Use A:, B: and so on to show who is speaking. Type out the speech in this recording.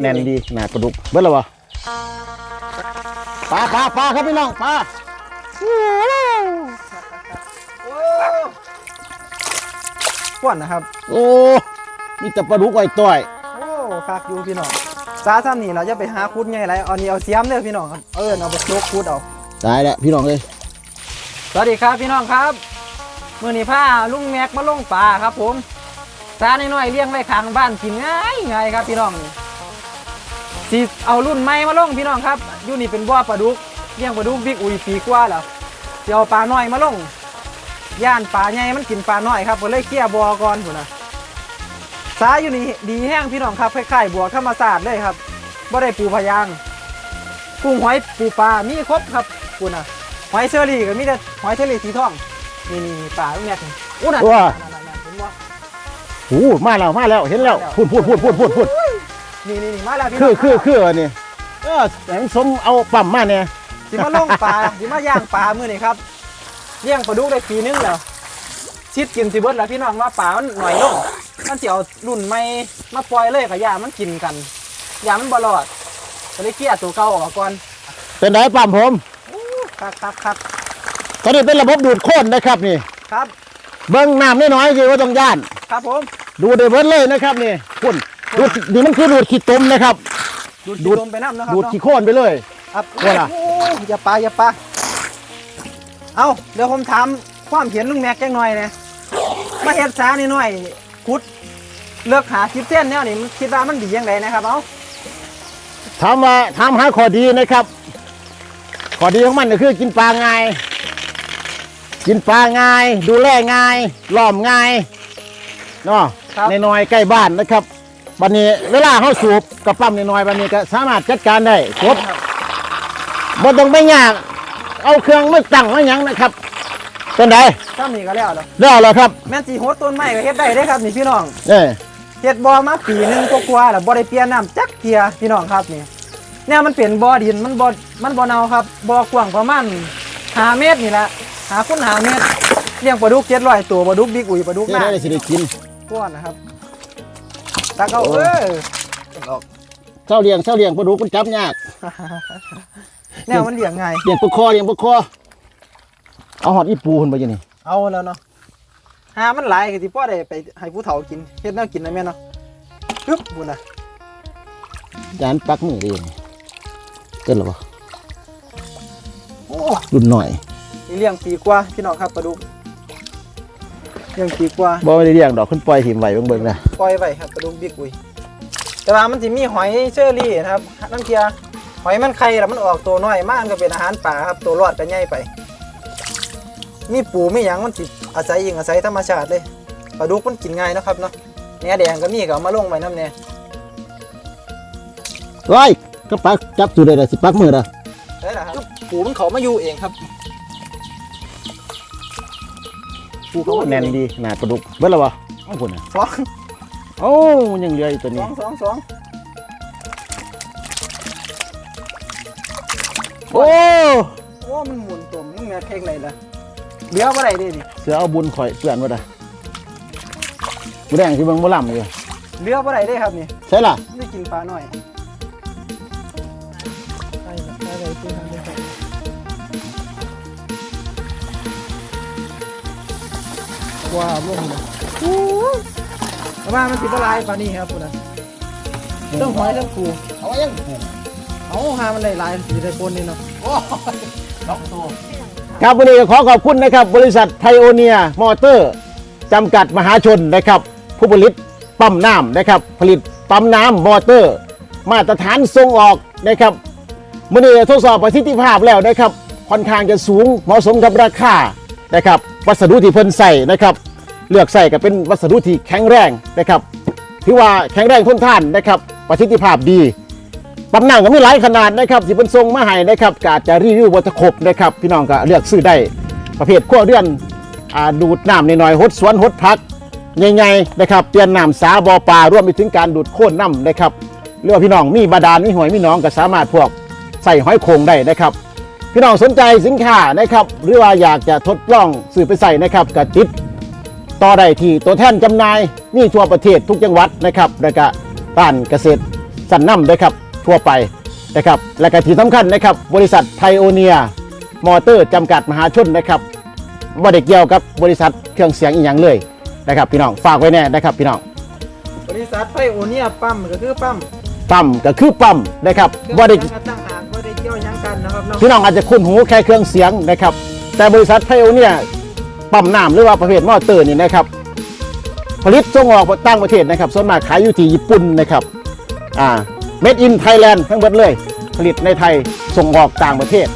A: แน่นดีหนาปลาดุกเบิดแล้ววะปลาปลาปลาครับพี่น้องปลา
B: ป้วนนะครับ
A: โอ้มีแต่ปลาดุกไว้ต่อย
B: โอ้คักอยู่พี่น้องซาซ้ำนี่เราจะไปหาคุดไงไรเอานี่เอาเสียมเด้อพี่น้องครับ เออเอาไปโชกคุดเอา
A: ตายแล้วพี่น้องเลย
B: สวัสดีครับพี่น้องครับ มือนี้ผ้าลุงแม็กมาลงป่าครับผมซาน้อยๆเลี้ยงไว้ข้างบ้านกินง่ายง่ายครับพี่น้อง สิเอารุ่นใหม่มาลงพี่น้องครับอยู่นี่เป็นบ่อปลาดุกเลี้ยงปลาดุกบิ๊กอุยปีกว่าแล้วเดี๋ยวเอาปลาน้อยมาลงย่านปลาใหญ่มันกินปลาน้อยครับก็เลยเกลี่ยบ่อก่อนพุ่นนะสาอยู่นี่ดีแห้งพี่น้องครับคล้ายๆบัวธรรมศาสตร์เลยครับบ่ได้ปูพะยางกุ้งหอยปูปลามีครบครับคุณน่ะหอยเชอรี่ก็มีแต่หอยเชอรี่สีทองนี่นี่ปลาลูกแม่นี่อู้นั่น
A: ว้า
B: นั่นนั่นนั่นเห็นบ่
A: โอ้มาแล้วมาแล้วเห็นแล้วพูดพูดพูดพูดพูดพูด
B: นี่นี่นี่มาแล้วพี่
A: คือ
B: น้ง
A: คือคืออันนี้เออแต่มันสมเอาปั๊มมาเนี่ย
B: สิมาลงปลาสิมาย่างปลามื้อนี้ครับเลี้ยงปลาดุกได้ปีนึงแล้วชิดกินสิเบิดแล้วพี่น้องว่าปลามันหน่อยลงมันสิเอารุ่นใหม่มาปล่อยเลยกับยามันกินกันยามันบ่รอดก็เลยเกลี่ยตัวเก่าออกก่อน
A: เป็นไหนปั๊มผม
B: ครับครับครับ
A: ตอนนี้เป็นระบบดูดโค่นนะครับนี่
B: ครับ
A: เบิ้งน้ำน้อยๆสิว่าต้องย่าน
B: ครับผม
A: ดูได้เบิดเลยนะครับนี่คุณ ดูดนี่มันคือดูดขี้ตมนะครับ
B: ดูด
A: ดูด
B: ลมไปน้ำนะครับ
A: ดูด
B: เนาะ
A: ขี้โค่นไปเลย
B: ครับ
A: ว่าล่ะ
B: โอ้อย่าปาอย่าปาเอาเดี๋ยวผมถามความเห็นลุงแม็กจังหน่อยนะมาเฮ็ดช้านี่หน่อยขุดเลือกหาคิดเส้นแนวนี่มันคิดว่ามันดียังไงนะครับเอา
A: ถามว่าถามหาข้อดีนะครับข้อดีของมันก็คือกินปลาง่าย กินปลาง่าย ดูแลง่ายล้อมง่ายเนาะ
B: ครับ
A: ในน้อยๆใกล้บ้านนะครับ บันนี้เวลาเขาสูบกับปั๊มในน้อยๆบันนี้ก็สามารถจัดการได้ครบบ่ต้องไปยากเอาเครื่องไม่ตั้งไม่ยังนะครับเป็นได
B: ถ้ามีก็แล้วเหรอ
A: ได้แล้วครับ
B: แม่นจีโฮดต้นไม้ก็เฮ็ดได้เด้ครับนี่พี่น้อง
A: เอ้ย
B: เฮ็ดบ่อมาปีหนึงกว่าๆแล้วบ่ได้เปลี่ยนน้ำจักเกียพี่น้องครับนี่แนวมันเปลี่ยนบ่อดินมันบ่มันบ่เน่าครับบ่อกว้างประมาณ5เมตรนี่แหละหาคุณหาเมตรเลี้ยงปลาดุก700ตัวปลาดุกบิ๊กอุยปลาดุก
A: เฮ็ด
B: หน้า
A: ได้สิได้กิน
B: ก้อนนะครับ ตาเขา
A: โอ้
B: เออ
A: เจ้าเลี้ยงเจ้าเลี้ยงปลาดุกมันจับยาก
B: แนวมันเลี้ยงไงาย
A: เลี้ยงปลาคอเลี้ยงปลาคอเอาหอดอีปูคนไปยังนี่
B: เอาแล้วเนาะหามันหลายก็สิพ่อได้ไปให้ผู้เฒ่ากินเฮ็ดแนวกินนะแม่เนาะปึ๊บบุญน่ะ
A: จานปักมือเองเกินหรอปะ
B: โอ้
A: รุ่นหน่อย
B: นี่เลี้ยงปีกว่าพี่น้องครับปลาดุกเลี้ ยงปีกว่า
A: บ่ไม่ได้เลี้ยงดอกขึ้นปล่อยถิ่มไว้เบิ่งๆนะ
B: ปล่อยไว้ครับปลาดุกบิ๊กอุยแต่ว่ามันสิมีหอยเชอรี่นะครับนั่นเทียหอยมันไข่แล้วมันออกตัวน้อยมากมันก็เป็นอาหารป่าครับตัวรอดก็ใหญ่ไป มีปูมีหยังมันสิอาศัยยิงอาศัยธรรมชาติเลยปลาดุกมันกินง่ายเนาะครับเนาะเนื้อแดงก็มีก็เอามาลงไว้น้ำเนี่ย
A: ไว้ก็ปักจับตัวได้ละสิปักมือละ
B: ใช่ครับปูมันเขามาอยู่เองครับ ปูเขามาอยู่
A: แน่น
B: เอง
A: ดีขนาดปลาดุกเบิดแล้ววะเอาคนน่ะ
B: สอง
A: โอ้ยังเหลืออีกตัว
B: ส
A: นี้
B: องสองสอง
A: โอ้
B: โอ้มันหมุนตัวมึงแม่เท่งเลยล่ะเดี๋ยวอะไรดินี่
A: เสือเอาบุญข่อยเปื่อนบ่ได้กูแดงที่เบิ่งบ่ล่ำอยู่
B: เรืออะไรได้ครับนี่
A: ใช่ล่ะ
B: ไม่ได้กินปลาหน่อยใช่ครับใช่เลยที่ทำได้ครับ ว้าวลงเลยแต่ว่ามันสิบลายปลานี่ครับคุณนะต้องหอยต้องปู
A: เอาไว้ยัง
B: เอาหามันได้หลายสีได้ปนนี่เนาะสองตัว
A: ครับวันนี้ขอขอบคุณนะครับ บริษัทไทโอเนียมอเตอร์จำกัดมหาชนนะครับ ผู้ผลิตปั๊มน้ำนะครับ ผลิตปั๊มน้ำมอเตอร์ มาตรฐานส่งออกนะครับมื่อนี้ทดสอบประสิทธิภาพแล้วนะครับค่อนข้างจะสูงเหมาะสมกับราคา นะครับวัสดุที่เพิ่นใส่นะครับ เลือกใส่ก็เป็นวัสดุที่แข็งแรงนะครับถือว่าแข็งแรงทนทานนะครับ ประสิทธิภาพดีปั๊มน้ำก็มีหลายขนาดนะครับที่เป็นทรงมาให้นะครับกาจจะรีวิววัตครบนะครับ พี่น้องก็เลือกซื้อได้ประเภทขั้วเรือนอดูดน้ำหน่อยๆหดสวนหดพักใหญ่ๆนะครับเปลี่ยนน้ำสาบอปลารวมไปถึงการดูดโค่นน้ำนะครับเรือพี่น้องมีบาดาลมีหอยมีน้องก็สามารถพวกใส่หอยโขงได้นะครับ พี่น้องสนใจสินค้านะครับ หรือว่าอยากจะทดลองซื้อไปใส่นะครับก็ติดต่อได้ที่ตัวแทนจำหน่ายมีทั่วประเทศทุกจังหวัดนะครับแล้วก็บ้านเกษตรสันน้ำด้วยครับทั่วไปนะครับและก็ที่สำคัญนะครับ บริษัทไทโอเนียมอเตอร์จำกัดมหาชนนะครับบ่ได้เกี่ยวกับบริษัทเครื่องเสียงอีหยังเลยนะครับพี่น้องฝากไว้แน่นะครับพี่น้อง
B: บริษัทไพโอเนียปั๊มก็คือปั๊ม
A: ปั๊มก็คือปั๊มนะครับบ่ได้
B: เครื่องตั้งหาก
A: พี่น้องอาจจะคุ้นหูแค่เครื่องเสียงนะครับ แต่บริษัทไพโอเนี่ยปั๊มน้ำหรือว่าประเภทมอเตอร์นี่นะครับ ผลิตส่งออกต่างประเทศนะครับ ส่วนมากขายอยู่ที่ญี่ปุ่นนะครับอ่าเม็ดอินไทยแลนด์ทั้งหมดเลย ผลิตในไทยส่งออกต่างประเทศ